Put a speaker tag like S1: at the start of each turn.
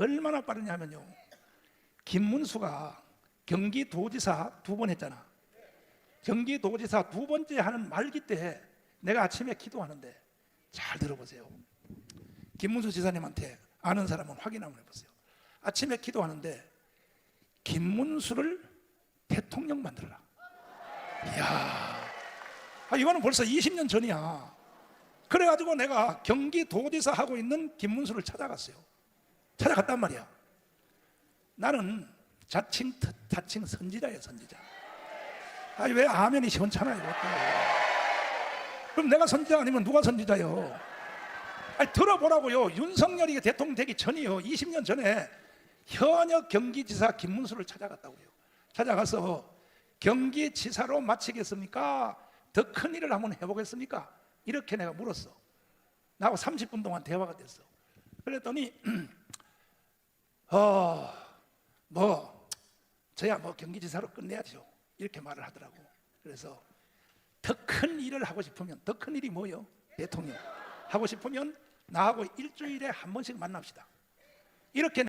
S1: 얼마나 빠르냐면요. 김문수가 경기도지사 두 번 했잖아. 경기도지사 두 번째 하는 말기 때 내가 아침에 기도하는데 잘 들어보세요. 김문수 지사님한테 아는 사람은 확인 한번 해보세요. 아침에 기도하는데 김문수를 대통령 만들어라. 이야, 아, 이거는 벌써 20년 전이야. 그래가지고 내가 경기도지사 하고 있는 김문수를 찾아갔어요. 찾아갔단 말이야. 나는 자칭 자칭 선지자예요, 선지자. 아니 왜 아멘이 시원찮아요. 그럼 내가 선지자 아니면 누가 선지자요? 아니 들어보라고요. 윤석열이 대통령 되기 전이요. 20년 전에 현역 경기지사 김문수를 찾아갔다고요. 찾아가서 경기지사로 마치겠습니까? 더 큰 일을 한번 해보겠습니까? 이렇게 내가 물었어. 나하고 30분 동안 대화가 됐어. 그랬더니 어, 뭐 저야 뭐 경기지사로 끝내야죠. 이렇게 말을 하더라고. 그래서 더 큰 일을 하고 싶으면 더 큰 일이 뭐요? 대통령 하고 싶으면 나하고 일주일에 한 번씩 만납시다. 이렇게